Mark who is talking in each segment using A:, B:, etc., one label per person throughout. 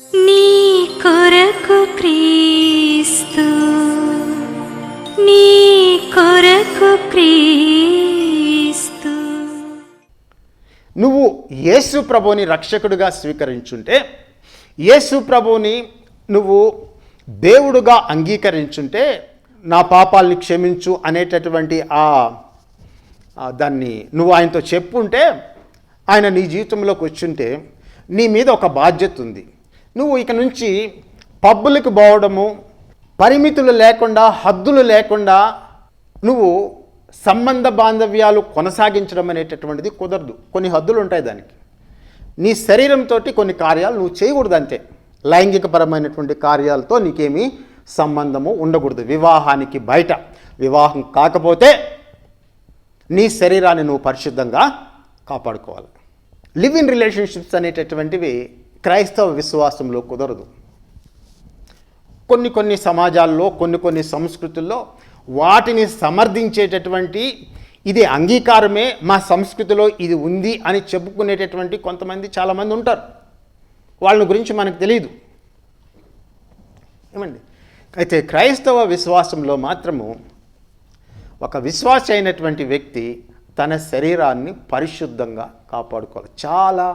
A: నీ కొరకు క్రీస్తు నీ కొరకు క్రీస్తు.
B: నువ్వు యేసు ప్రభుని రక్షకుడిగా స్వీకరించుంటే యేసు ప్రభుని నువ్వు దేవుడుగా అంగీకరించుంటే నా పాపాల్ని క్షమించు అనేటటువంటి ఆ ఆ దాన్ని నువ్వు ఆయనతో చెప్పుంటే ఆయన నీ జీవితంలోకి వచ్చుంటే నీ మీద ఒక బాధ్యత ఉంది. నువ్వు ఇక నుంచి పబ్బులకు పోవడము పరిమితులు లేకుండా హద్దులు లేకుండా నువ్వు సంబంధ బాంధవ్యాలు కొనసాగించడం అనేటటువంటిది కుదరదు. కొన్ని హద్దులు ఉంటాయి దానికి. నీ శరీరంతో కొన్ని కార్యాలు నువ్వు చేయకూడదు అంతే. లైంగికపరమైనటువంటి కార్యాలతో నీకేమీ సంబంధము ఉండకూడదు. వివాహానికి బయట. వివాహం కాకపోతే నీ శరీరాన్ని నువ్వు పరిశుద్ధంగా కాపాడుకోవాలి. లివ్ ఇన్ రిలేషన్షిప్స్ అనేటటువంటివి క్రైస్తవ విశ్వాసంలో కుదరదు. కొన్ని కొన్ని సమాజాల్లో కొన్ని కొన్ని సంస్కృతుల్లో వాటిని సమర్థించేటటువంటి ఇది అంగీకారమే మా సంస్కృతిలో ఇది ఉంది అని చెప్పుకునేటటువంటి కొంతమంది చాలామంది ఉంటారు. వాళ్ళని గురించి మనకు తెలియదు ఏమండి? అయితే క్రైస్తవ విశ్వాసంలో మాత్రము ఒక విశ్వాస అయినటువంటి వ్యక్తి తన శరీరాన్ని పరిశుద్ధంగా కాపాడుకోవాలి. చాలా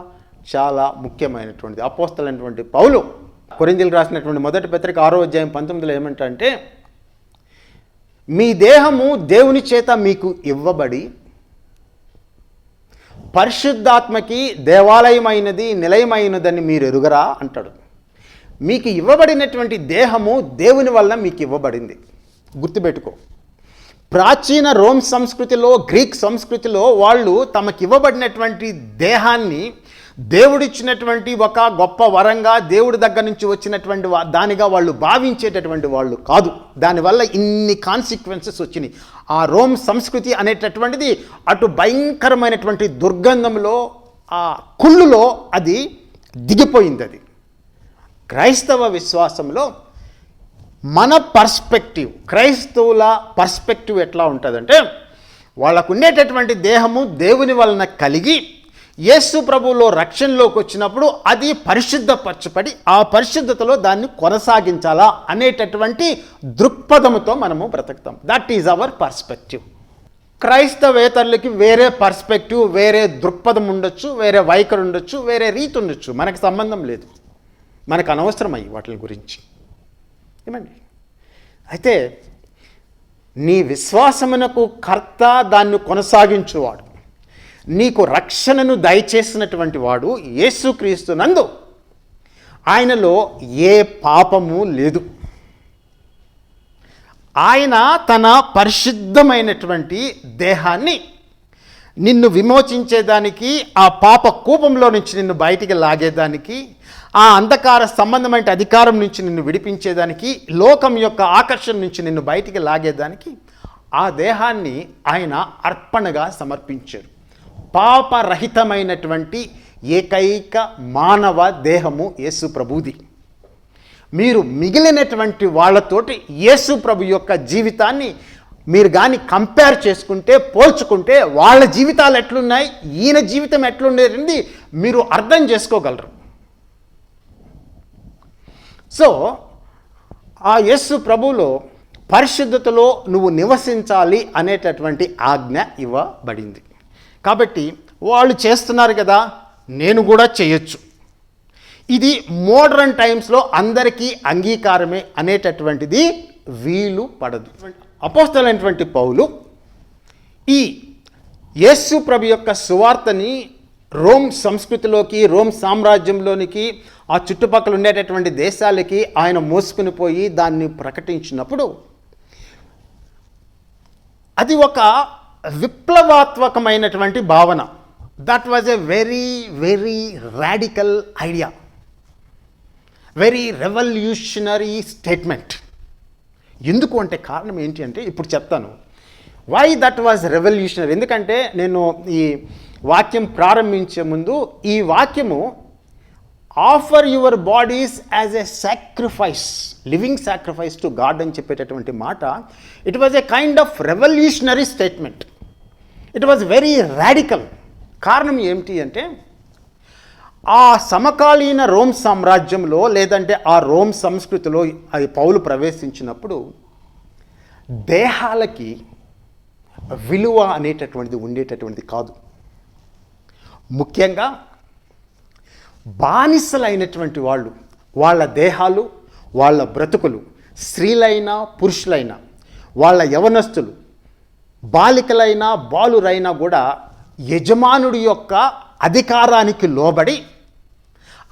B: చాలా ముఖ్యమైనటువంటిది. అపోస్తలైనటువంటి పౌలు కొరిందీలు రాసినటువంటి మొదటి పత్రిక ఆరో అధ్యాయం పంతొమ్మిదిలో ఏమంటంటే మీ దేహము దేవుని చేత మీకు ఇవ్వబడి పరిశుద్ధాత్మకి దేవాలయమైనది నిలయమైనదని మీరు ఎరుగరా? అంటాడు. మీకు ఇవ్వబడినటువంటి దేహము దేవుని వల్ల మీకు ఇవ్వబడింది. గుర్తుపెట్టుకో. ప్రాచీన రోమ్ సంస్కృతిలో గ్రీక్ సంస్కృతిలో వాళ్ళు తమకి ఇవ్వబడినటువంటి దేహాన్ని దేవుడిచ్చినటువంటి ఒక గొప్ప వరంగా దేవుడి దగ్గర నుంచి వచ్చినటువంటి దానిగా వాళ్ళు భావించేటటువంటి వాళ్ళు కాదు. దానివల్ల ఇన్ని కాన్సిక్వెన్సెస్ వచ్చినాయి. ఆ రోమ్ సంస్కృతి అనేటటువంటిది అటు భయంకరమైనటువంటి దుర్గంధంలో ఆ కుళ్ళులో అది దిగిపోయింది అది క్రైస్తవ విశ్వాసంలో మన పర్స్పెక్టివ్ క్రైస్తవుల పర్స్పెక్టివ్ ఎట్లా ఉంటుందంటే వాళ్ళకు ఉండేటటువంటి దేహము దేవుని వలన కలిగి యేసు ప్రభువులో రక్షణలోకి వచ్చినప్పుడు అది పరిశుద్ధపరచబడి ఆ పరిశుద్ధతలో దాన్ని కొనసాగించాలా అనేటటువంటి దృక్పథముతో మనము బ్రతుకుతాం. దట్ ఈజ్ అవర్ పర్స్పెక్టివ్ క్రైస్తవేతరులకి వేరే పర్స్పెక్టివ్ వేరే దృక్పథం ఉండొచ్చు వేరే వైఖరి ఉండొచ్చు వేరే రీతి ఉండొచ్చు. మనకు సంబంధం లేదు. మనకు అనవసరం అయ్యి వాటి గురించి. ఏమండి? అయితే నీ విశ్వాసమునకు కర్త దాన్ని కొనసాగించువాడు. నీకు రక్షణను దయచేసినటువంటి వాడు యేసుక్రీస్తు నందు. ఆయనలో ఏ పాపము లేదు. ఆయన తన పరిశుద్ధమైనటువంటి దేహాన్ని నిన్ను విమోచించేదానికి ఆ పాప కూపంలో నుంచి నిన్ను బయటికి లాగేదానికి ఆ అంధకార సంబంధమైన అధికారం నుంచి నిన్ను విడిపించేదానికి లోకం యొక్క ఆకర్షణ నుంచి నిన్ను బయటికి లాగేదానికి ఆ దేహాన్ని ఆయన అర్పణగా సమర్పించారు. పాపరహితమైనటువంటి ఏకైక మానవ దేహము యేసు ప్రభుది. మీరు మిగిలినటువంటి వాళ్ళతోటి యేసు ప్రభు యొక్క జీవితాన్ని మీరు కానీ కంపేర్ చేసుకుంటే పోల్చుకుంటే వాళ్ళ జీవితాలు ఎట్లున్నాయి ఈయన జీవితం ఎట్లుండేది మీరు అర్థం చేసుకోగలరు. సో ఆ యస్సు ప్రభువులో పరిశుద్ధతలో నువ్వు నివసించాలి అనేటటువంటి ఆజ్ఞ ఇవ్వబడింది. కాబట్టి వాళ్ళు చేస్తున్నారు కదా నేను కూడా చేయొచ్చు. ఇది మోడర్న్ టైమ్స్లో అందరికీ అంగీకారమే అనేటటువంటిది వీలు పడదు. అపోస్తలైనటువంటి పౌలు ఈ యేసు ప్రభు యొక్క సువార్తని రోమ్ సంస్కృతిలోకి రోమ్ సామ్రాజ్యంలోనికి ఆ చుట్టుపక్కల ఉండేటటువంటి దేశాలకి ఆయన మోసుకుని పోయి దాన్ని ప్రకటించినప్పుడు అది ఒక విప్లవాత్మకమైనటువంటి భావన. That was a very very radical idea very revolutionary statement ఎందుకు అంటే కారణం ఏంటి అంటే ఇప్పుడు చెప్తాను. వై దట్ వాజ్ రెవల్యూషనరీ ఎందుకంటే నేను ఈ వాక్యం ప్రారంభించే ముందు ఈ వాక్యము offer your bodies as a sacrifice living sacrifice to God అని చెప్పేటటువంటి మాట it was a kind of revolutionary statement it was very radical కారణం ఏమిటి అంటే ఆ సమకాలీన రోమ్ సామ్రాజ్యంలో లేదంటే ఆ రోమ్ సంస్కృతిలో అది పౌలు ప్రవేశించినప్పుడు దేహాలకి విలువ అనేటటువంటిది ఉండేటటువంటిది కాదు. ముఖ్యంగా బానిసలైనటువంటి వాళ్ళు వాళ్ళ దేహాలు వాళ్ళ బ్రతుకులు స్త్రీలైనా పురుషులైనా వాళ్ళ యవనస్తులు బాలికలైనా బాలురైనా కూడా యజమానుడి యొక్క అధికారానికి లోబడి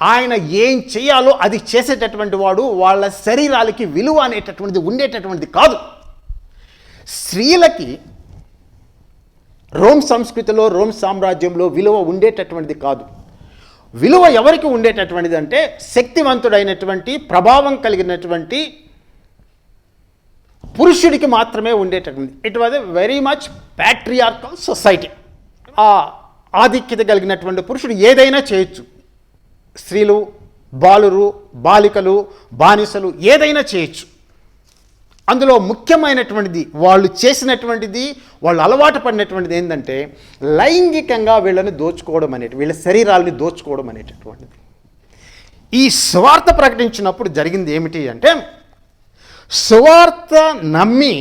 B: ఆయన ఏం చేయాలో అది చేసేటటువంటి వాడు వాళ్ళ శరీరాలకి విలువ అనేటటువంటిది ఉండేటటువంటిది కాదు. స్త్రీలకి రోమ్ సంస్కృతిలో రోమ్ సామ్రాజ్యంలో విలువ ఉండేటటువంటిది కాదు. విలువ ఎవరికి ఉండేటటువంటిది అంటే శక్తివంతుడైనటువంటి ప్రభావం కలిగినటువంటి పురుషుడికి మాత్రమే ఉండేటటువంటి. It was a very much patriarchal society ఆ ఆధిక్యత కలిగినటువంటి పురుషుడు ఏదైనా చేయొచ్చు. స్త్రీలు బాలురు బాలికలు బానిసలు ఏదైనా చేయొచ్చు. అందులో ముఖ్యమైనటువంటిది వాళ్ళు చేసినటువంటిది వాళ్ళు అలవాటు పడినటువంటిది ఏంటంటే లైంగికంగా వీళ్ళని దోచుకోవడం అనేటి వీళ్ళ శరీరాలని దోచుకోవడం అనేటటువంటిది. ఈ స్వార్థ ప్రకటించినప్పుడు జరిగింది ఏమిటి అంటే స్వార్థ నమ్మి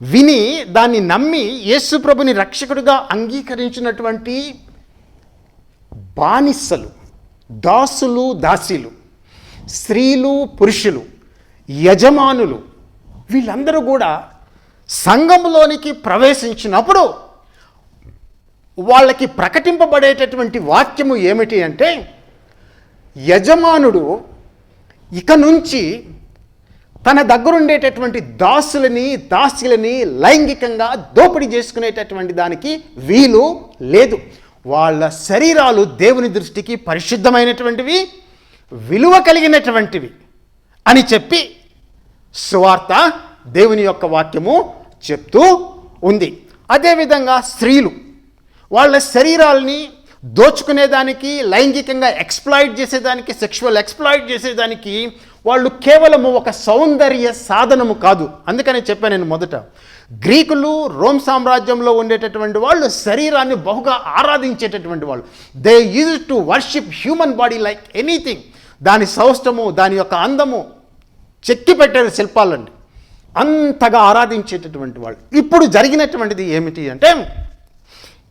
B: విని దాన్ని నమ్మి యేసుప్రభుని రక్షకుడిగా అంగీకరించినటువంటి బానిసలు దాసులు దాసీలు స్త్రీలు పురుషులు యజమానులు వీళ్ళందరూ కూడా సంఘంలోనికి ప్రవేశించినప్పుడు వాళ్ళకి ప్రకటింపబడేటటువంటి వాక్యము ఏమిటి అంటే యజమానుడు ఇక నుంచి తన దగ్గరుండేటటువంటి దాసులని దాసులని లైంగికంగా దోపిడీ చేసుకునేటటువంటి దానికి వీలు లేదు. వాళ్ళ శరీరాలు దేవుని దృష్టికి పరిశుద్ధమైనటువంటివి విలువ కలిగినటువంటివి అని చెప్పి సువార్త దేవుని యొక్క వాక్యము చెప్తూ ఉంది. అదేవిధంగా స్త్రీలు వాళ్ళ శరీరాల్ని దోచుకునేదానికి లైంగికంగా ఎక్స్ప్లాయిట్ చేసేదానికి సెక్షువల్ ఎక్స్ప్లాయిట్ చేసేదానికి వాళ్ళు కేవలము ఒక సౌందర్య సాధనము కాదు. అందుకని చెప్పాను నేను మొదట. గ్రీకులు రోమ్ సామ్రాజ్యంలో ఉండేటటువంటి వాళ్ళు శరీరాన్ని బహుగా ఆరాధించేటటువంటి వాళ్ళు. They use to worship human body like anything దాని సౌష్టము దాని యొక్క అందము చెక్కి పెట్టే శిల్పాలండి. అంతగా ఆరాధించేటటువంటి వాళ్ళు. ఇప్పుడు జరిగినటువంటిది ఏమిటి అంటే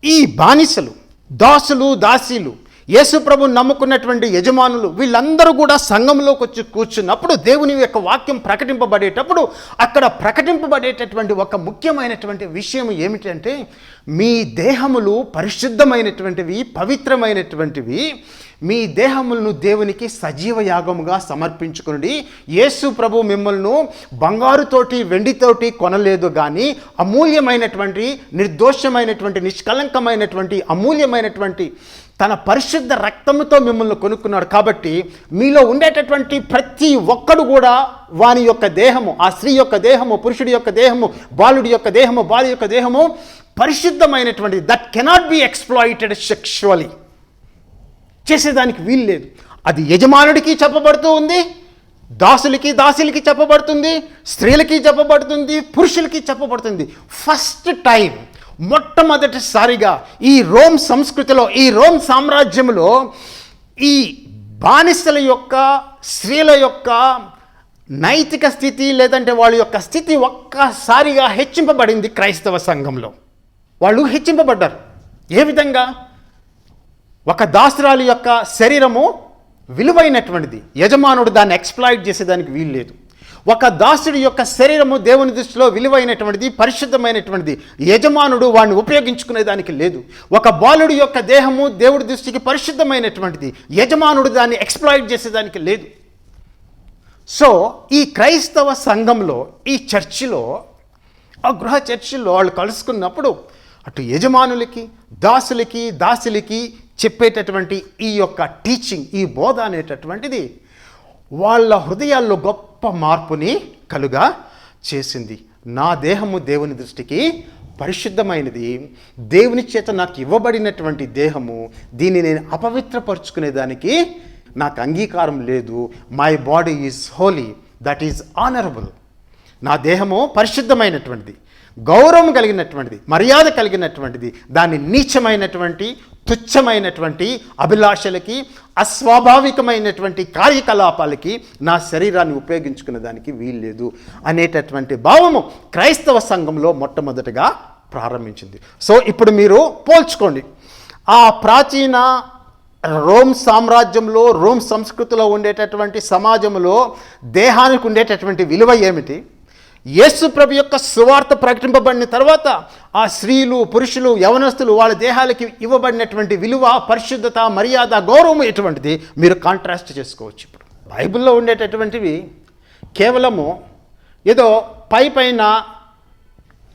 B: ఈ బానిసలు దాసులు దాసీలు యేసుప్రభు నమ్ముకున్నటువంటి యజమానులు వీళ్ళందరూ కూడా సంఘంలోకి వచ్చి కూర్చున్నప్పుడు దేవుని యొక్క వాక్యం ప్రకటింపబడేటప్పుడు అక్కడ ప్రకటింపబడేటటువంటి ఒక ముఖ్యమైనటువంటి విషయం ఏమిటంటే మీ దేహములు పరిశుద్ధమైనటువంటివి పవిత్రమైనటువంటివి మీ దేహములను దేవునికి సజీవ యాగముగా సమర్పించుకుని యేసు ప్రభు మిమ్మల్ని బంగారుతోటి వెండితోటి కొనలేదు కానీ అమూల్యమైనటువంటి నిర్దోషమైనటువంటి నిష్కలంకమైనటువంటి అమూల్యమైనటువంటి తన పరిశుద్ధ రక్తముతో మిమ్మల్ని కొనుక్కున్నాడు. కాబట్టి మీలో ఉండేటటువంటి ప్రతి ఒక్కడు కూడా వాని యొక్క దేహము ఆ స్త్రీ యొక్క దేహము పురుషుడి యొక్క దేహము బాలుడి యొక్క దేహము బాలు యొక్క దేహము పరిశుద్ధమైనటువంటి that cannot be exploited sexually చేసేదానికి వీలు లేదు. అది యజమానుడికి చెప్పబడుతూ ఉంది దాసులకి దాసులకి చెప్పబడుతుంది స్త్రీలకి చెప్పబడుతుంది పురుషులకి చెప్పబడుతుంది. ఫస్ట్ టైం మొట్టమొదటిసారిగా ఈ రోమ్ సంస్కృతిలో ఈ రోమ్ సామ్రాజ్యంలో ఈ బానిసల యొక్క స్త్రీల యొక్క నైతిక స్థితి లేదంటే వాళ్ళ యొక్క స్థితి ఒక్కసారిగా హెచ్చింపబడింది క్రైస్తవ సంఘంలో. వాళ్ళు హెచ్చింపబడ్డారు. ఏ విధంగా? ఒక దాసురాలి యొక్క శరీరము విలువైనటువంటిది. యజమానుడు దాన్ని ఎక్స్ప్లాయిట్ చేసేదానికి వీలు లేదు ఒక దాసుడి యొక్క శరీరము దేవుని దృష్టిలో విలువైనటువంటిది పరిశుద్ధమైనటువంటిది. యజమానుడు వాడిని ఉపయోగించుకునే దానికి లేదు. ఒక బాలుడి యొక్క దేహము దేవుడి దృష్టికి పరిశుద్ధమైనటువంటిది. యజమానుడు దాన్ని ఎక్స్ప్లాయిట్ చేసేదానికి లేదు. సో ఈ క్రైస్తవ సంఘంలో ఈ చర్చిలో ఆ గృహ చర్చిలో వాళ్ళు కలుసుకున్నప్పుడు అటు యజమానులకి దాసులకి దాసులకి చెప్పేటటువంటి ఈ యొక్క టీచింగ్ ఈ బోధ అనేటటువంటిది వాళ్ళ హృదయాల్లో గొప్ప మార్పుని కలుగా చేసింది. నా దేహము దేవుని దృష్టికి పరిశుద్ధమైనది. దేవుని చేత నాకు ఇవ్వబడినటువంటి దేహము దీన్ని నేను అపవిత్రపరుచుకునేదానికి నాకు అంగీకారం లేదు. My body is holy that is honourable నా దేహము పరిశుద్ధమైనటువంటిది గౌరవం కలిగినటువంటిది మర్యాద కలిగినటువంటిది దాన్ని నీచమైనటువంటి తుచ్చమైనటువంటి అభిలాషలకి అస్వాభావికమైనటువంటి కార్యకలాపాలకి నా శరీరాన్ని ఉపయోగించుకునే దానికి వీల్లేదు అనేటటువంటి భావము క్రైస్తవ సంఘంలో మొట్టమొదటిగా ప్రారంభించింది. సో ఇప్పుడు మీరు పోల్చుకోండి. ఆ ప్రాచీన రోమ్ సామ్రాజ్యంలో రోమ్ సంస్కృతిలో ఉండేటటువంటి సమాజంలో దేహానికి ఉండేటటువంటి విలువ ఏమిటి? యేసు ప్రభు యొక్క సువార్త ప్రకటింపబడిన తర్వాత ఆ స్త్రీలు పురుషులు యవనస్తులు వాళ్ళ దేహాలకి ఇవ్వబడినటువంటి విలువ పరిశుద్ధత మర్యాద గౌరవం ఎటువంటిది? మీరు కాంట్రాస్ట్ చేసుకోవచ్చు ఇప్పుడు. బైబిల్లో ఉండేటటువంటివి కేవలము ఏదో పై పైన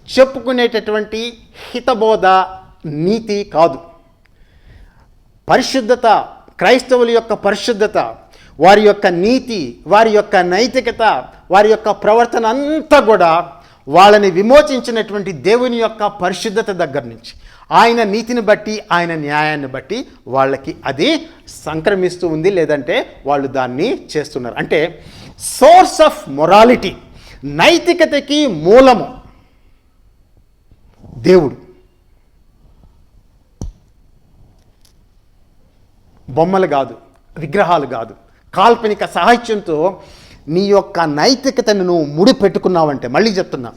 B: చెప్పుకునేటటువంటి హితబోధ నీతి కాదు. పరిశుద్ధత క్రైస్తవుల యొక్క పరిశుద్ధత వారి యొక్క నీతి వారి యొక్క నైతికత వారి యొక్క ప్రవర్తన అంతా కూడా వాళ్ళని విమోచించినటువంటి దేవుని యొక్క పరిశుద్ధత దగ్గర నుంచి. ఆయన నీతిని బట్టి ఆయన న్యాయాన్ని బట్టి వాళ్ళకి అది సంక్రమిస్తూ ఉంది లేదంటే వాళ్ళు దాన్ని చేస్తున్నారు. అంటే సోర్స్ ఆఫ్ మొరాలిటీ నైతికతకి మూలము దేవుడు. బొమ్మలు కాదు విగ్రహాలు కాదు. కాల్పనిక సాహిత్యంతో నీ యొక్క నైతికతను నువ్వు ముడిపెట్టుకున్నావంటే మళ్ళీ చెప్తున్నా.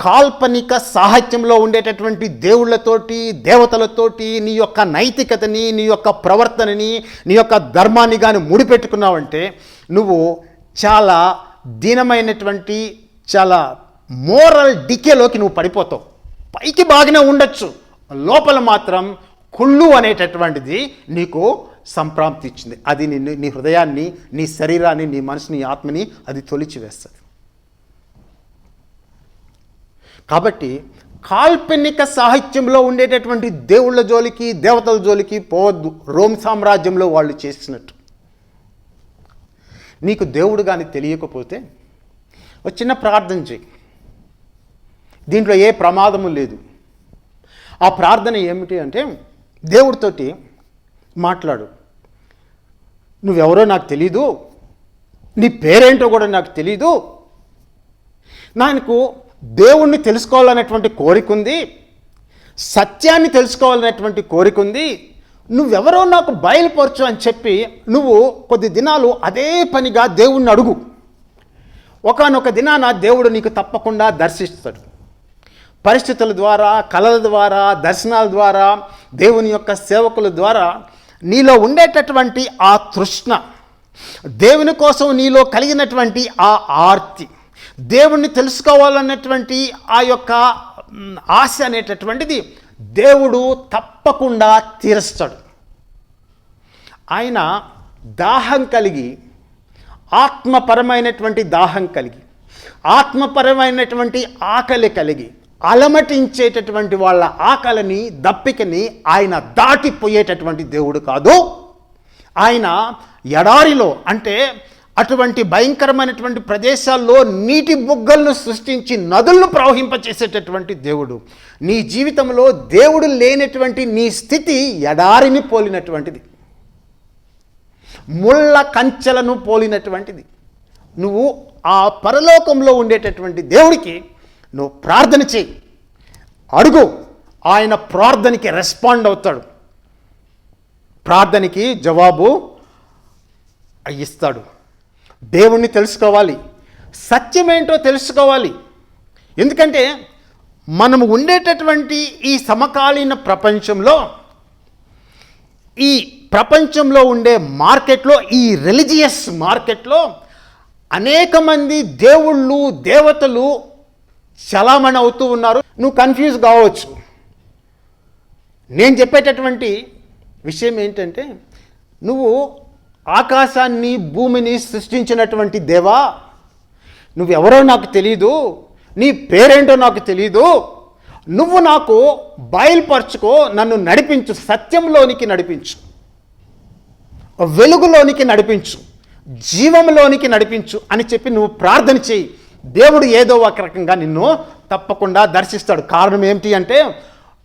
B: కాల్పనిక సాహిత్యంలో ఉండేటటువంటి దేవుళ్ళతోటి దేవతలతోటి నీ యొక్క నైతికతని నీ యొక్క ప్రవర్తనని నీ యొక్క ధర్మాన్ని కానీ ముడిపెట్టుకున్నావంటే నువ్వు చాలా దీనమైనటువంటి చాలా మోరల్ డికేలోకి నువ్వు పడిపోతావు. పైకి బాగానే ఉండొచ్చు. లోపల మాత్రం కుళ్ళు అనేటటువంటిది నీకు సంప్రాప్తి ఇచ్చింది. అది నిన్ను నీ హృదయాన్ని నీ శరీరాన్ని నీ మనసుని ఆత్మని అది తొలిచివేస్తుంది. కాబట్టి కాల్పనిక సాహిత్యంలో ఉండేటటువంటి దేవుళ్ళ జోలికి దేవతల జోలికి పోవద్దు. రోమ్ సామ్రాజ్యంలో వాళ్ళు చేసినట్టు. నీకు దేవుడు కానీ తెలియకపోతే ఒక చిన్న ప్రార్థన చేయి దీంట్లో ఏ ప్రమాదము లేదు. ఆ ప్రార్థన ఏమిటి అంటే దేవుడితోటి మాట్లాడు. నువ్వెవరో నాకు తెలీదు. నీ పేరేంటో కూడా నాకు తెలీదు. నాకు దేవుణ్ణి తెలుసుకోవాలనేటువంటి కోరిక ఉంది. సత్యాన్ని తెలుసుకోవాలనేటువంటి కోరిక ఉంది. నువ్వెవరో నాకు బయలుపరచు అని చెప్పి నువ్వు కొద్ది దినాలు అదే పనిగా దేవుణ్ణి అడుగు. ఒకనొక దినాన దేవుడు నీకు తప్పకుండా దర్శిస్తాడు. పరిస్థితుల ద్వారా కళల ద్వారా దర్శనాల ద్వారా దేవుని యొక్క సేవకుల ద్వారా నీలో ఉండేటటువంటి ఆ తృష్ణ దేవుని కోసం నీలో కలిగినటువంటి ఆ ఆర్తి దేవుణ్ణి తెలుసుకోవాలన్నటువంటి ఆ యొక్క ఆశ అనేటటువంటిది దేవుడు తప్పకుండా తీరుస్తాడు. ఆయన దాహం కలిగి ఆత్మపరమైనటువంటి దాహం కలిగి ఆత్మపరమైనటువంటి ఆకలి కలిగి అలమటించేటటువంటి వాళ్ళ ఆకలిని దప్పికని ఆయన దాటిపోయేటటువంటి దేవుడు కాదు. ఆయన ఎడారిలో అంటే అటువంటి భయంకరమైనటువంటి ప్రదేశాల్లో నీటి బుగ్గలను సృష్టించి నదులను ప్రవహింపచేసేటటువంటి దేవుడు. నీ జీవితంలో దేవుడు లేనటువంటి నీ స్థితి ఎడారిని పోలినటువంటిది. ముళ్ళ కంచెలను పోలినటువంటిది. నువ్వు ఆ పరలోకంలో ఉండేటటువంటి దేవుడికి నువ్వు ప్రార్థన చేయి అడుగు. ఆయన ప్రార్థనకి రెస్పాండ్ అవుతాడు. ప్రార్థనకి జవాబు ఇస్తాడు. దేవుణ్ణి తెలుసుకోవాలి. సత్యమేంటో తెలుసుకోవాలి. ఎందుకంటే మనము ఉండేటటువంటి ఈ సమకాలీన ప్రపంచంలో ఈ ప్రపంచంలో ఉండే మార్కెట్లో ఈ రిలీజియస్ మార్కెట్లో అనేక మంది దేవుళ్ళు దేవతలు చలామణి అవుతూ ఉన్నారు. నువ్వు కన్ఫ్యూజ్ కావచ్చు. నేను చెప్పేటటువంటి విషయం ఏంటంటే నువ్వు ఆకాశాన్ని భూమిని సృష్టించినటువంటి దేవా నువ్వెవరో నాకు తెలీదు నీ పేరేంటో నాకు తెలీదు నువ్వు నాకు బయలుపరచుకో నన్ను నడిపించు సత్యంలోనికి నడిపించు వెలుగులోనికి నడిపించు జీవంలోనికి నడిపించు అని చెప్పి నువ్వు ప్రార్థన చేయి. దేవుడు ఏదో ఒక రకంగా నిన్ను తప్పకుండా దర్శిస్తాడు. కారణం ఏమిటి అంటే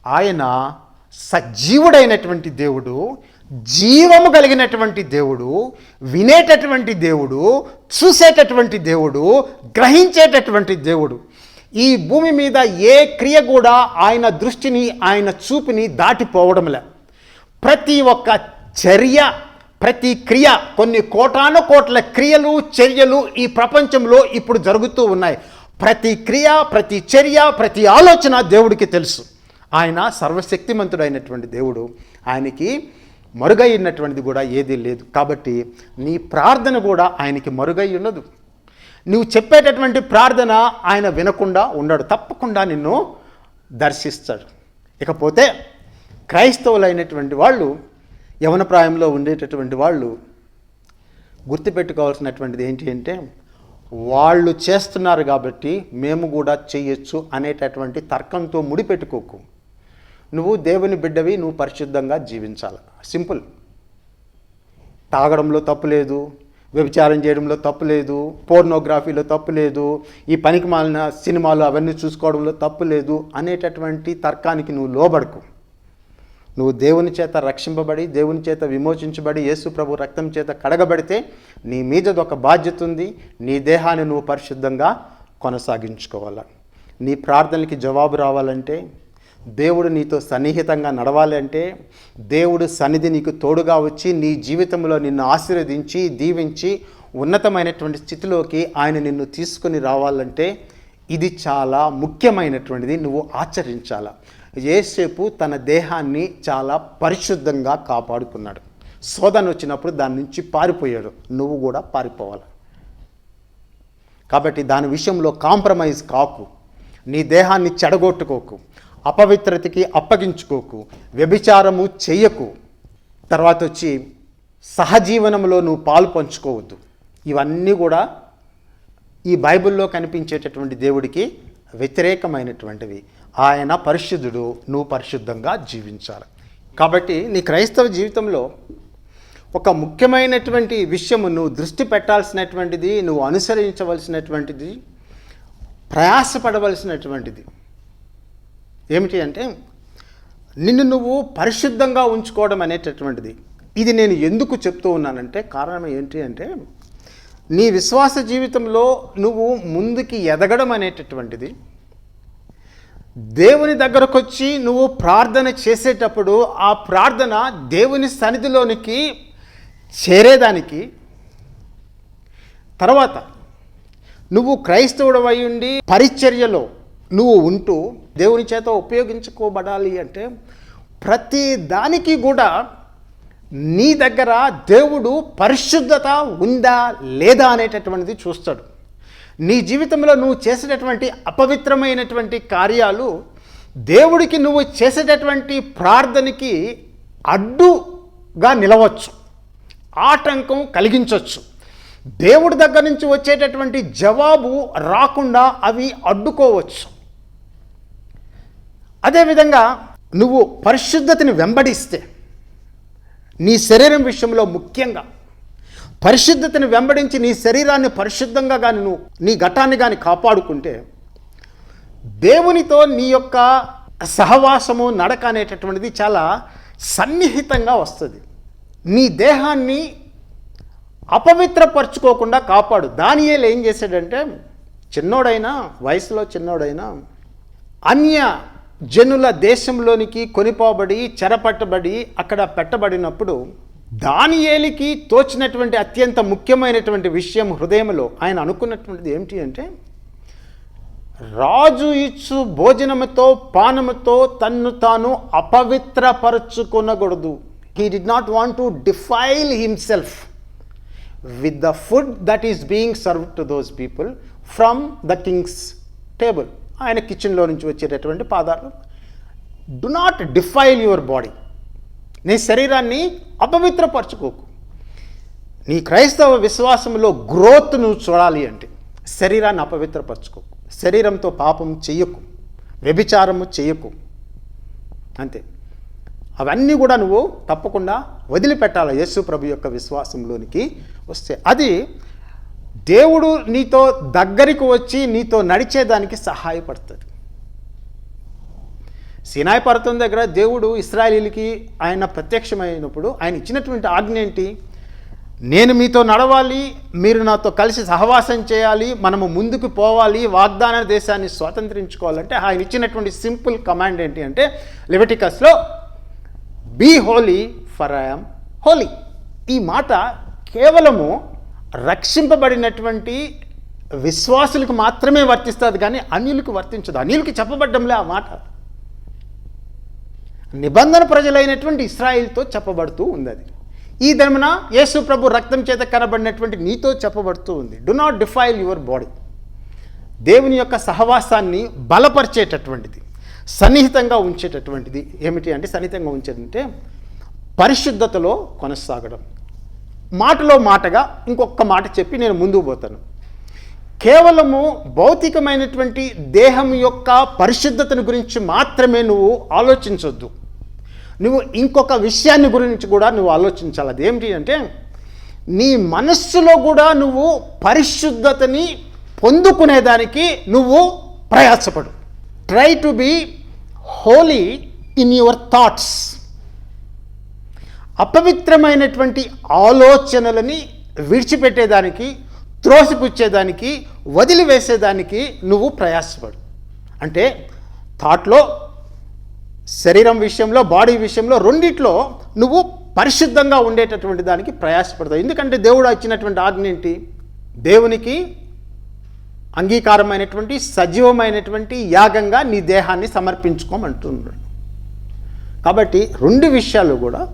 B: ఆయన సజీవుడైనటువంటి దేవుడు జీవము కలిగినటువంటి దేవుడు వినేటటువంటి దేవుడు చూసేటటువంటి దేవుడు గ్రహించేటటువంటి దేవుడు. ఈ భూమి మీద ఏ క్రియ కూడా ఆయన దృష్టిని ఆయన చూపుని దాటిపోవడంలే. ప్రతి ఒక్క చర్య ప్రతి క్రియ కొన్ని కోటాను కోట్ల క్రియలు చర్యలు ఈ ప్రపంచంలో ఇప్పుడు జరుగుతూ ఉన్నాయి. ప్రతి క్రియ ప్రతి చర్య ప్రతి ఆలోచన దేవుడికి తెలుసు. ఆయన సర్వశక్తిమంతుడైనటువంటి దేవుడు. ఆయనకి మరుగైనటువంటిది కూడా ఏదీ లేదు. కాబట్టి నీ ప్రార్థన కూడా ఆయనకి మరుగై ఉండదు నువ్వు చెప్పేటటువంటి ప్రార్థన ఆయన వినకుండా ఉండడు. తప్పకుండా నిన్ను దర్శిస్తాడు. ఇకపోతే క్రైస్తవులైనటువంటి వాళ్ళు యవన ప్రాయంలో ఉండేటటువంటి వాళ్ళు గుర్తుపెట్టుకోవాల్సినటువంటిది ఏంటి అంటే వాళ్ళు చేస్తున్నారు కాబట్టి మేము కూడా చేయొచ్చు అనేటటువంటి తర్కంతో ముడిపెట్టుకోకు. నువ్వు దేవుని బిడ్డవి నువ్వు పరిశుద్ధంగా జీవించాలి. సింపుల్ తాగడంలో తప్పు లేదు వ్యభిచారం చేయడంలో తప్పు లేదు పోర్నోగ్రఫీలో తప్పు లేదు ఈ పనికి మాలిన సినిమాలు అవన్నీ చూసుకోవడంలో తప్పు లేదు అనేటటువంటి తర్కానికి నువ్వు లోబడకు. నువ్వు దేవుని చేత రక్షింపబడి దేవుని చేత విమోచించబడి యేసు ప్రభు రక్తం చేత కడగబడితే నీ మీద ఒక బాధ్యత ఉంది. నీ దేహాన్ని నువ్వు పరిశుద్ధంగా కొనసాగించుకోవాలి. నీ ప్రార్థనలకి జవాబు రావాలంటే దేవుడు నీతో సన్నిహితంగా నడవాలి అంటే దేవుడు సన్నిధి నీకు తోడుగా వచ్చి నీ జీవితంలో నిన్ను ఆశీర్వదించి దీవించి ఉన్నతమైనటువంటి స్థితిలోకి ఆయన నిన్ను తీసుకొని రావాలంటే ఇది చాలా ముఖ్యమైనటువంటిది. నువ్వు ఆచరించాలా. ఏసేపు తన దేహాన్ని చాలా పరిశుద్ధంగా కాపాడుకున్నాడు. శోధన వచ్చినప్పుడు దాని నుంచి పారిపోయాడు. నువ్వు కూడా పారిపోవాలి. కాబట్టి దాని విషయంలో కాంప్రమైజ్ కాకు. నీ దేహాన్ని చెడగొట్టుకోకు. అపవిత్రతకి అప్పగించుకోకు. వ్యభిచారము చెయ్యకు తర్వాత వచ్చి సహజీవనంలో నువ్వు పాలు పంచుకోవద్దు. ఇవన్నీ కూడా ఈ బైబిల్లో కనిపించేటటువంటి దేవుడికి వ్యతిరేకమైనటువంటివి. ఆయన పరిశుద్ధుడు నువ్వు పరిశుద్ధంగా జీవించాలి. కాబట్టి నీ క్రైస్తవ జీవితంలో ఒక ముఖ్యమైనటువంటి విషయము నువ్వు దృష్టి పెట్టాల్సినటువంటిది నువ్వు అనుసరించవలసినటువంటిది ప్రయాసపడవలసినటువంటిది. ఏమిటి అంటే నిన్ను నువ్వు పరిశుద్ధంగా ఉంచుకోవడం అనేటటువంటిది. ఇది నేను ఎందుకు చెప్తూ ఉన్నానంటే కారణం ఏంటి అంటే నీ విశ్వాస జీవితంలో నువ్వు ముందుకి ఎదగడం అనేటటువంటిది. దేవుని దగ్గరకు వచ్చి నువ్వు ప్రార్థన చేసేటప్పుడు ఆ ప్రార్థన దేవుని సన్నిధిలోనికి చేరేదానికి తర్వాత నువ్వు క్రైస్తవుడు ఉండి పరిచర్యలో నువ్వు ఉంటూ దేవుని చేత ఉపయోగించుకోబడాలి అంటే ప్రతి దానికి కూడా నీ దగ్గర దేవుడు పరిశుద్ధత ఉందా లేదా అనేటటువంటిది చూస్తాడు. నీ జీవితంలో నువ్వు చేసేటటువంటి అపవిత్రమైనటువంటి కార్యాలు దేవుడికి నువ్వు చేసేటటువంటి ప్రార్థనకి అడ్డుగా నిలవచ్చు. ఆటంకం కలిగించవచ్చు దేవుడి దగ్గర నుంచి వచ్చేటటువంటి జవాబు రాకుండా అవి అడ్డుకోవచ్చు. అదేవిధంగా నువ్వు పరిశుద్ధతని వెంబడిస్తే నీ శరీరం విషయంలో ముఖ్యంగా పరిశుద్ధతను వెంబడించి నీ శరీరాన్ని పరిశుద్ధంగా కానీ నువ్వు నీ ఘటాన్ని కానీ కాపాడుకుంటే దేవునితో నీ యొక్క సహవాసము నడక అనేటటువంటిది చాలా సన్నిహితంగా వస్తుంది. నీ దేహాన్ని అపవిత్రపరచుకోకుండా కాపాడు. దానియేలు ఏం చేశాడంటే చిన్నోడైనా వయసులో చిన్నోడైనా అన్య జనుల దేశంలోనికి కొనిపోబడి చెరపట్టబడి అక్కడ పెట్టబడినప్పుడు దానియేలికి తోచినటువంటి అత్యంత ముఖ్యమైనటువంటి విషయం హృదయంలో ఆయన అనుకున్నటువంటిది ఏమిటి అంటే రాజు ఇచ్చు భోజనముతో పానముతో తన్ను తాను అపవిత్రపరచుకొనకూడదు he did not want to defile himself with the food that is being served to those people from the king's table ఆయన కిచెన్లో నుంచి వచ్చేటటువంటి పాదాలు do not defile your body నీ శరీరాన్ని అపవిత్రపరచుకోకు. నీ క్రైస్తవ విశ్వాసంలో గ్రోత్ నువ్వు చూడాలి అంటే శరీరాన్ని అపవిత్రపరచుకోకు. శరీరంతో పాపం చెయ్యకు. వ్యభిచారము చెయ్యకు. అంతే. అవన్నీ కూడా నువ్వు తప్పకుండా వదిలిపెట్టాలి యేసు ప్రభు యొక్క విశ్వాసంలోనికి వస్తే. అది దేవుడు నీతో దగ్గరికి వచ్చి నీతో నడిచేదానికి సహాయపడుతుంది. సినాయి పర్వతం దగ్గర దేవుడు ఇస్రాయలీలకి ఆయన ప్రత్యక్షమైనప్పుడు ఆయన ఇచ్చినటువంటి ఆజ్ఞ ఏంటి? నేను మీతో నడవాలి మీరు నాతో కలిసి సహవాసం చేయాలి మనము ముందుకు పోవాలి వాగ్దాన దేశాన్ని స్వాతంత్రించుకోవాలంటే ఆయన ఇచ్చినటువంటి సింపుల్ కమాండ్ ఏంటి అంటే లెవిటికస్లో be holy for I'm holy ఈ మాట కేవలము రక్షింపబడినటువంటి విశ్వాసులకు మాత్రమే వర్తిస్తుంది కానీ అన్యులకు వర్తించదు. అన్యులకి చెప్పబడ్డంలే ఆ మాట. నిబంధన ప్రజలైనటువంటి ఇస్రాయిల్తో చెప్పబడుతూ ఉంది అది. ఈ ధర్మన యేసు ప్రభు రక్తం చేత కనబడినటువంటి నీతో చెప్పబడుతూ ఉంది. Do not defile your body దేవుని యొక్క సహవాసాన్ని బలపరిచేటటువంటిది సన్నిహితంగా ఉంచేటటువంటిది ఏమిటి అంటే సన్నిహితంగా ఉంచేదంటే పరిశుద్ధతలో కొనసాగడం. మాటలో మాటగా ఇంకొక మాట చెప్పి నేను ముందుకు పోతాను. కేవలము భౌతికమైనటువంటి దేహం యొక్క పరిశుద్ధతను గురించి మాత్రమే నువ్వు ఆలోచించొద్దు. నువ్వు ఇంకొక విషయాన్ని గురించి కూడా నువ్వు ఆలోచించాలి. అదేమిటి అంటే నీ మనస్సులో కూడా నువ్వు పరిశుద్ధతని పొందుకునేదానికి నువ్వు ప్రయాసపడు. Try to be holy in your thoughts అపవిత్రమైనటువంటి ఆలోచనలని విడిచిపెట్టేదానికి త్రోసిపుచ్చేదానికి వదిలివేసేదానికి నువ్వు ప్రయాసపడు. అంటే థాట్లో శరీరం విషయంలో బాడీ విషయంలో రెండిట్లో నువ్వు పరిశుద్ధంగా ఉండేటటువంటి దానికి ప్రయాసపడతావు. ఎందుకంటే దేవుడు ఇచ్చినటువంటి ఆజ్ఞ ఏంటి? దేవునికి అంగీకారమైనటువంటి సజీవమైనటువంటి యాగంగా నీ దేహాన్ని సమర్పించుకోమంటున్నాడు. కాబట్టి రెండు విషయాలు కూడా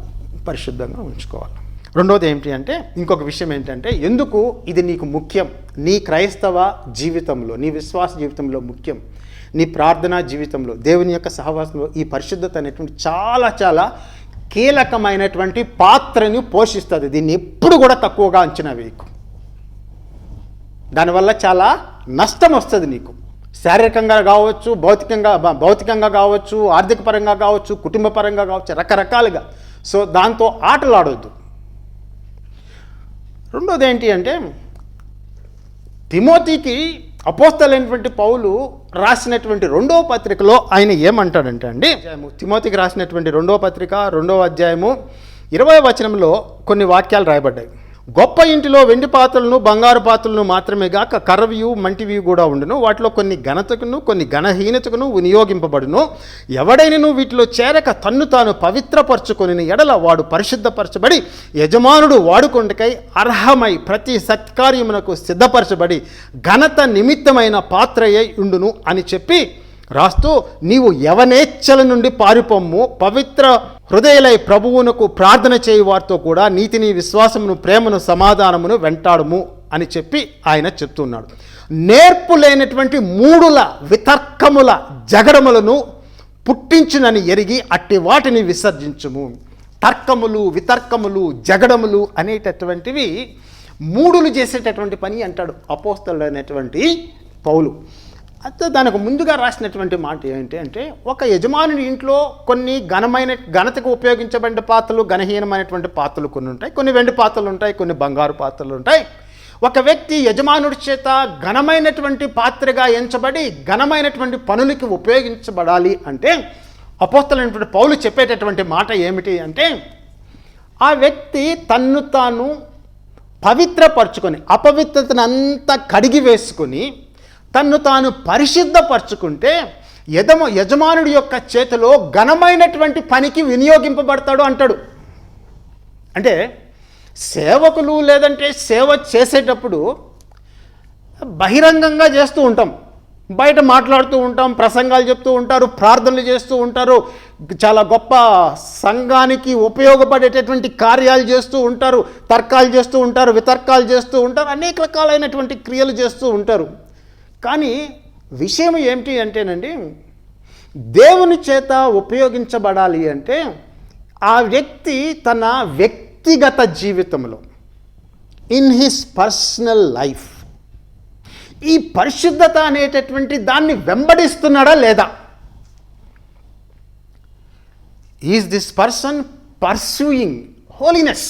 B: పరిశుద్ధంగా ఉంచుకోవాలి. రెండోది ఏంటి అంటే ఇంకొక విషయం ఏంటంటే ఎందుకు ఇది నీకు ముఖ్యం? నీ క్రైస్తవ జీవితంలో నీ విశ్వాస జీవితంలో ముఖ్యం? నీ ప్రార్థనా జీవితంలో దేవుని యొక్క సహవాసంలో ఈ పరిశుద్ధత అనేటువంటి చాలా చాలా కీలకమైనటువంటి పాత్రని పోషిస్తుంది. దీన్ని ఎప్పుడు కూడా తక్కువగా అంచనా వేయకు. దానివల్ల చాలా నష్టం వస్తుంది నీకు. శారీరకంగా కావచ్చు భౌతికంగా భౌతికంగా కావచ్చు ఆర్థిక పరంగా కావచ్చు కుటుంబ పరంగా కావచ్చు రకరకాలుగా. సో దాంతో ఆటలాడొద్దు. రెండోది ఏంటి అంటే తిమోతికి అపోస్తలైనటువంటి పౌలు రాసినటువంటి రెండవ పత్రికలో ఆయన ఏమంటాడంటే అండి తిమోతికి రాసినటువంటి రెండవ పత్రిక రెండవ అధ్యాయము ఇరవై వచనంలో కొన్ని వాక్యాలు రాయబడ్డాయి. గొప్ప ఇంటిలో వెండి పాత్రలను బంగారు పాత్రలను మాత్రమే గాక కర్రవియు మంటివి కూడా ఉండును. వాటిలో కొన్ని ఘనతకును కొన్ని ఘనహీనతకును వినియోగింపబడును. ఎవడైనను వీటిలో చేరక తన్ను తాను పవిత్రపరచుకొని ఎడల వాడు పరిశుద్ధపరచబడి యజమానుడు వాడుకొండకై అర్హమై ప్రతి సత్కార్యమునకు సిద్ధపరచబడి ఘనత నిమిత్తమైన పాత్రయ్యై ఉండును అని చెప్పి రాస్తూ నీవు యవనేచ్ఛల నుండి పారిపొమ్ము పవిత్ర హృదయలై ప్రభువునకు ప్రార్థన చేయి వారితో కూడా నీతిని విశ్వాసమును ప్రేమను సమాధానమును వెంటాడుము అని చెప్పి ఆయన చెప్తున్నాడు. నేర్పు లేనటువంటి మూడుల వితర్కముల జగడములను పుట్టించునని ఎరిగి అట్టి వాటిని విసర్జించుము. తర్కములు వితర్కములు జగడములు అనేటటువంటివి మూడులు చేసేటటువంటి పని అంటాడు అపోస్తలు అనేటువంటి పౌలు. అయితే దానికి ముందుగా రాసినటువంటి మాట ఏంటి అంటే ఒక యజమానుడి ఇంట్లో కొన్ని ఘనమైన ఘనతకు ఉపయోగించబడిన పాత్రలు ఘనహీనమైనటువంటి పాత్రలు కొన్ని ఉంటాయి. కొన్ని వెండి పాత్రలు ఉంటాయి కొన్ని బంగారు పాత్రలు ఉంటాయి. ఒక వ్యక్తి యజమానుడి చేత ఘనమైనటువంటి పాత్రగా ఎంచబడి ఘనమైనటువంటి పనులకి ఉపయోగించబడాలి అంటే అపోస్తలైనటువంటి పౌలు చెప్పేటటువంటి మాట ఏమిటి అంటే ఆ వ్యక్తి తన్ను తాను పవిత్రపరచుకొని అపవిత్రతను అంతా కడిగి వేసుకొని తన్ను తాను పరిశుద్ధపరచుకుంటే యజమ యజమానుడి యొక్క చేతిలో ఘనమైనటువంటి పనికి వినియోగింపబడతాడు అంటాడు. అంటే సేవకులు లేదంటే సేవ చేసేటప్పుడు బహిరంగంగా చేస్తూ ఉంటాం. బయట మాట్లాడుతూ ఉంటాం ప్రసంగాలు చెప్తూ ఉంటారు ప్రార్థనలు చేస్తూ ఉంటారు చాలా గొప్ప సంఘానికి ఉపయోగపడేటటువంటి కార్యాలు చేస్తూ ఉంటారు తర్కాలు చేస్తూ ఉంటారు వితర్కాలు చేస్తూ ఉంటారు అనేక రకాలైనటువంటి క్రియలు చేస్తూ ఉంటారు. కానీ విషయం ఏమిటి అంటేనండి దేవుని చేత ఉపయోగించబడాలి అంటే ఆ వ్యక్తి తన వ్యక్తిగత జీవితంలో ఇన్ హిస్ పర్సనల్ లైఫ్ ఈ పరిశుద్ధత అనేటటువంటి దాన్ని వెంబడిస్తున్నాడా లేదా? Is this person pursuing holiness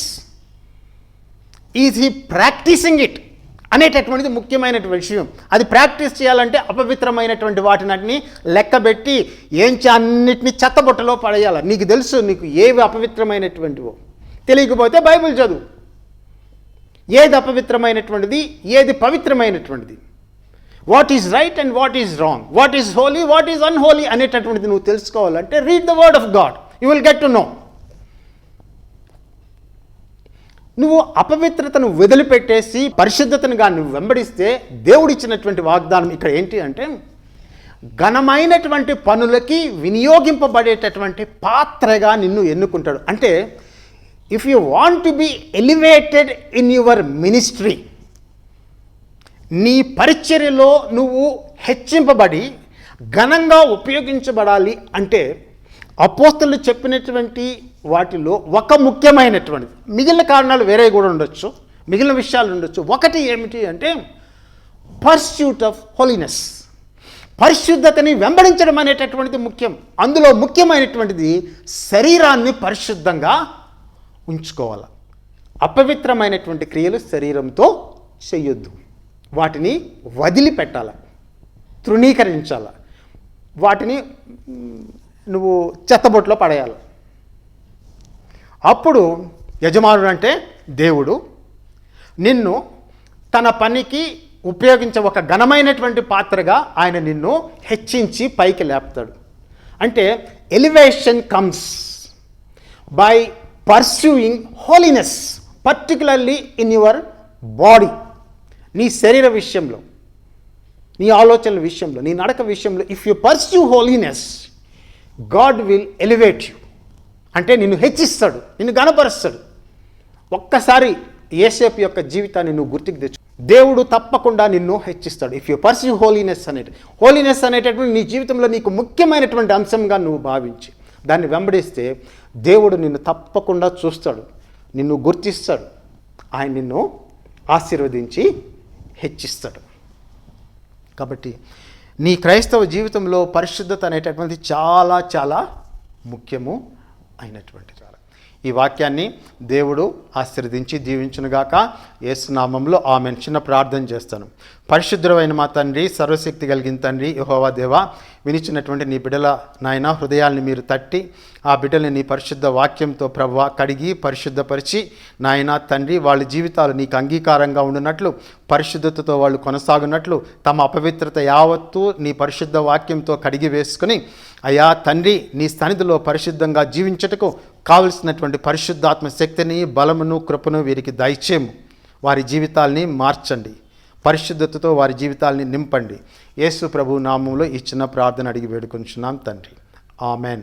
B: is he practising it అనేటటువంటిది ముఖ్యమైనటువంటి విషయం. అది ప్రాక్టీస్ చేయాలంటే అపవిత్రమైనటువంటి వాటినటిని లెక్కబెట్టి ఏంచి అన్నిటిని చెత్తబుట్టలో పడేయాలి. నీకు తెలుసు నీకు ఏవి అపవిత్రమైనటువంటివో. తెలియకపోతే బైబిల్ చదువు. ఏది అపవిత్రమైనటువంటిది? ఏది పవిత్రమైనటువంటిది? What is right and what is wrong? What is holy? What is unholy? అనేటటువంటిది నువ్వు తెలుసుకోవాలంటే read the word of God. You will get to know. నువ్వు అపవిత్రతను వదిలిపెట్టేసి పరిశుద్ధతనుగా నువ్వు వెంబడిస్తే దేవుడిచ్చినటువంటి వాగ్దానం ఇక్కడ ఏంటి అంటే ఘనమైనటువంటి పనులకి వినియోగింపబడేటటువంటి పాత్రగా నిన్ను ఎన్నుకుంటాడు. అంటే if you want to be elevated in your ministry నీ పరిచర్యలో నువ్వు హెచ్చింపబడి ఘనంగా ఉపయోగించబడాలి అంటే అపోస్తలు చెప్పినటువంటి వాటిలో ఒక ముఖ్యమైనటువంటిది. మిగిలిన కారణాలు వేరే కూడా ఉండొచ్చు. మిగిలిన విషయాలు ఉండొచ్చు. ఒకటి ఏమిటి అంటే పర్స్యూట్ ఆఫ్ హోలీనెస్ పరిశుద్ధతని వెంబడించడం అనేటటువంటిది ముఖ్యం. అందులో ముఖ్యమైనటువంటిది శరీరాన్ని పరిశుద్ధంగా ఉంచుకోవాలి. అపవిత్రమైనటువంటి క్రియలు శరీరంతో చేయొద్దు వాటిని వదిలిపెట్టాల. తృణీకరించాల. వాటిని నువ్వు చెత్తబొట్లో పడేయాలి. అప్పుడు యజమానుడు అంటే దేవుడు నిన్ను తన పనికి ఉపయోగించే ఒక ఘనమైనటువంటి పాత్రగా ఆయన నిన్ను హెచ్చించి పైకి లేపుతాడు. అంటే elevation comes by pursuing holiness particularly in your body నీ శరీర విషయంలో నీ ఆలోచనల విషయంలో నీ నడక విషయంలో. If you pursue holiness God will elevate you. అంటే నిన్ను హెచ్చిస్తాడు నిన్ను గణపరుస్తాడు ఒక్కసారి ఏసేపు యొక్క జీవితాన్ని నువ్వు గుర్తుకు తెచ్చు దేవుడు తప్పకుండా నిన్ను హెచ్చిస్తాడు. ఇఫ్ యు పర్స్యూ హోలీనెస్ అనేటి హోలీనెస్ అనేటటువంటి నీ జీవితంలో నీకు ముఖ్యమైనటువంటి అంశంగా నువ్వు భావించి దాన్ని వెంబడిస్తే దేవుడు నిన్ను తప్పకుండా చూస్తాడు నిన్ను గుర్తిస్తాడు ఆయన నిన్ను ఆశీర్వదించి హెచ్చిస్తాడు. కాబట్టి నీ క్రైస్తవ జీవితంలో పరిశుద్ధత అనేటటువంటిది చాలా చాలా ముఖ్యము. అయినటువంటి చాలా ఈ వాక్యాన్ని దేవుడు ఆశీర్వదించి దీవించునుగాక ఏసునామంలో ఆమె చిన్న ప్రార్థన చేస్తాను. పరిశుద్ధమైన మా తండ్రి సర్వశక్తి కలిగిన తండ్రి యహోవా దేవ వినిచినటువంటి నీ బిడ్డల నాయన హృదయాల్ని మీరు తట్టి ఆ బిడ్డల్ని నీ పరిశుద్ధ వాక్యంతో ప్రవ్వ కడిగి పరిశుద్ధపరిచి నాయన తండ్రి వాళ్ళ జీవితాలు నీకు అంగీకారంగా ఉండినట్లు పరిశుద్ధతతో వాళ్ళు కొనసాగునట్లు తమ అపవిత్రత యావత్తు నీ పరిశుద్ధ వాక్యంతో కడిగి వేసుకుని అయా తండ్రి నీ సన్నిధిలో పరిశుద్ధంగా జీవించటకు కావలసినటువంటి పరిశుద్ధాత్మ శక్తిని బలమును కృపను వీరికి దయచేము వారి జీవితాల్ని మార్చండి. పరిశుద్ధతతో వారి జీవితాల్ని నింపండి. యేసు ప్రభు నామంలో ఇచ్చిన ప్రార్థన అడిగి వేడుకొంచున్నాం తండ్రి. ఆమెన్.